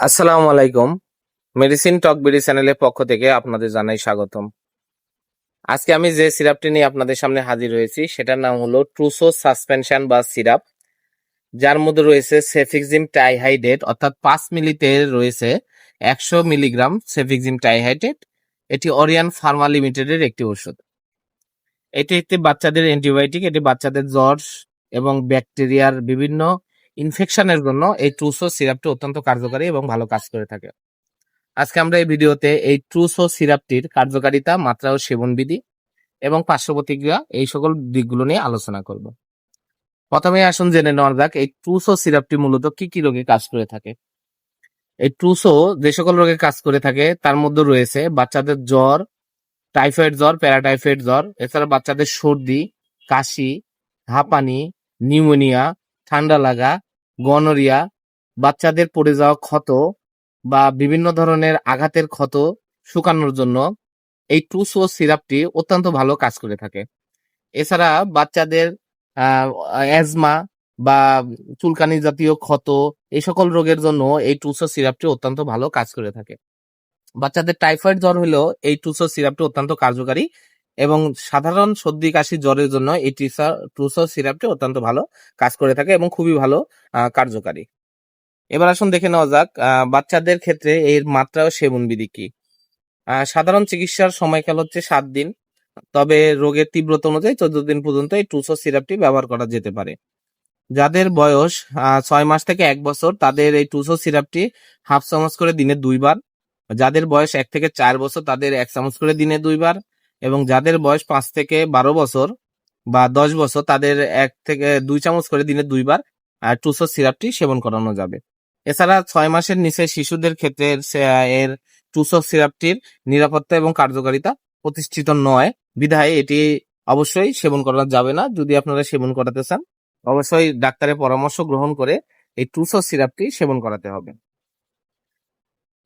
আসসালামু আলাইকুম। মেডিসিন টক বিডি চ্যানেলের পক্ষ থেকে আপনাদের জানাই স্বাগতম। আজকে আমি যে সিরাপটি নিয়ে আপনাদের সামনে হাজির হয়েছি, সেটার নাম হলো ট্রুসো সাসপেনশন বা সিরাপ। যার মধ্যে রয়েছে সেফিক্সিম টাইহাইডেট অর্থাৎ পাঁচ মিলিতে রয়েছে একশো মিলিগ্রাম সেফিক্সিম টাইহাইডেট এটি অরিয়ান ফার্মা লিমিটেডের একটি ওষুধ এটি একটি বাচ্চাদের অ্যান্টিবায়োটিক এটি বাচ্চাদের জ্বর এবং ব্যাকটেরিয়ার বিভিন্ন ইনফেকশনের জন্য এই ট্রুসো সিরাপটি অত্যন্ত কার্যকারী এবং ভালো কাজ করে থাকে। আজকে আমরা এই ভিডিওতে এই ট্রুসো সিরাপটির কার্যকারিতা, মাত্রা ও সেবন বিধি এবং পার্শ্ব প্রতিক্রিয়া এই সকল দিকগুলো নিয়ে আলোচনা করব। প্রথমে আসুন জেনে নেওয়া যাক এই ট্রুসো সিরাপটি মূলত কি কি রোগে কাজ করে থাকে। এই ট্রুসো যে সকল রোগে কাজ করে থাকে তার মধ্যে রয়েছে বাচ্চাদের জ্বর টাইফয়েড জ্বর প্যারাটাইফয়েড জ্বর, এছাড়া বাচ্চাদের সর্দি, কাশি, হাঁপানি নিউমোনিয়া ঠান্ডা লাগা গনোরিয়া, বাচ্চাদের পড়ে যাওয়া ক্ষত বা বিভিন্ন ধরনের আঘাতের ক্ষত শুকানোর জন্য এই টুসো সিরাপটি অত্যন্ত ভালো কাজ করে থাকে। এছাড়া বাচ্চাদের অ্যাজমা বা চুলকানি জাতীয় ক্ষত এই সকল রোগের জন্য এই টুসো সিরাপটি অত্যন্ত ভালো কাজ করে থাকে। বাচ্চাদের টাইফয়েড জ্বর হলেও এই টুসো সিরাপটি অত্যন্ত কার্যকারী এবং সাধারণ সর্দি, কাশি, জ্বরের জন্য এই টিসা, টুসো সিরাপটি অত্যন্ত ভালো কাজ করে থাকে এবং খুবই ভালো কার্যকারী। এবার আসুন দেখে নেওয়া যাক বাচ্চাদের ক্ষেত্রে এর মাত্রা ও সেবন বিধি কি সাধারণ চিকিৎসার সময়কাল হচ্ছে সাত দিন, তবে রোগের তীব্রতা অনুযায়ী চোদ্দ দিন পর্যন্ত এই টুসো সিরাপটি ব্যবহার করা যেতে পারে। যাদের বয়স ছয় মাস থেকে এক বছর, তাদের এই টুসো সিরাপটি হাফ চামচ করে দিনে দুইবার। যাদের বয়স এক থেকে চার বছর, তাদের এক চামচ করে দিনে দুইবার। এবং যাদের বয়স পাঁচ থেকে বারো বছর বা দশ বছর, তাদের এক থেকে দুই চামচ করে দিনে দুইবার টুসো সিরাপটি সেবন করানো যাবে। এছাড়া ছয় মাসের নিচে শিশুদের ক্ষেত্রে এর টুসো সিরাপটির নিরাপত্তা এবং কার্যকারিতা প্রতিষ্ঠিত নয়। বিধায় এটি অবশ্যই সেবন করা যাবে না। যদি আপনারা সেবন করাতে চান, অবশ্যই ডাক্তারের পরামর্শ গ্রহণ করে এই টুসো সিরাপটি সেবন করাতে হবে।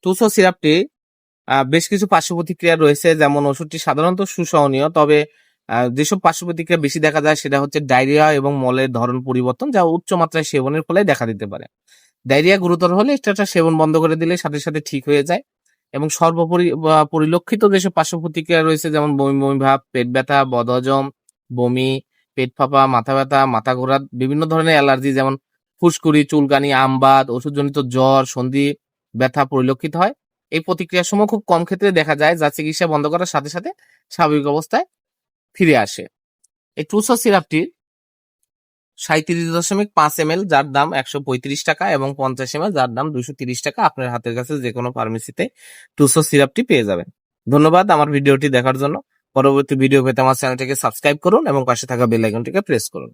টুসো সিরাপটি বেশ কিছু পার্শ্ব প্রতিক্রিয়া রয়েছে, যেমন ওষুধটি সাধারণত সুসহনীয়, তবে যেসব পার্শ্ব প্রতিক্রিয়া বেশি দেখা যায় সেটা হচ্ছে ডায়রিয়া এবং মলের ধরন পরিবর্তন, যা উচ্চ মাত্রায় সেবনের ফলে দেখা দিতে পারে। ডায়রিয়া গুরুতর হলে এটা সেবন বন্ধ করে দিলে সাথে সাথে ঠিক হয়ে যায় এবং সর্বোপরি পরিলক্ষিত যেসব পার্শ্ব প্রতিক্রিয়া রয়েছে, যেমন বমি বমি ভাব, পেট ব্যথা, বদহজম, বমি, পেট ফাঁপা, মাথা ব্যথা, মাথা ঘোরা, বিভিন্ন ধরনের অ্যালার্জি, যেমন ফুসকুড়ি, চুলকানি, আমবাদ, ওষুধজনিত জ্বর, সন্ধি, ব্যথা পরিলক্ষিত হয়। এই প্রতিক্রিয়ার সময় খুব কম ক্ষেত্রে দেখা যায় যা চিকিৎসা বন্ধ করার সাথে সাথে স্বাভাবিক অবস্থায় ফিরে আসে। এই ট্রুসো সিরাপটি সাঁত্রিশ দশমিক পাঁচ এম যার দাম একশো পঁয়ত্রিশ টাকা এবং পঞ্চাশ এম যার দাম দুশো তিরিশ টাকা আপনার হাতের কাছে যে কোনো ফার্মেসিতে টুসো সিরাপটি পেয়ে যাবেন। ধন্যবাদ আমার ভিডিওটি দেখার জন্য। পরবর্তী ভিডিও পেতে আমার চ্যানেলটিকে সাবস্ক্রাইব করুন এবং পাশে থাকা বেল আইকনটিকে প্রেস করুন।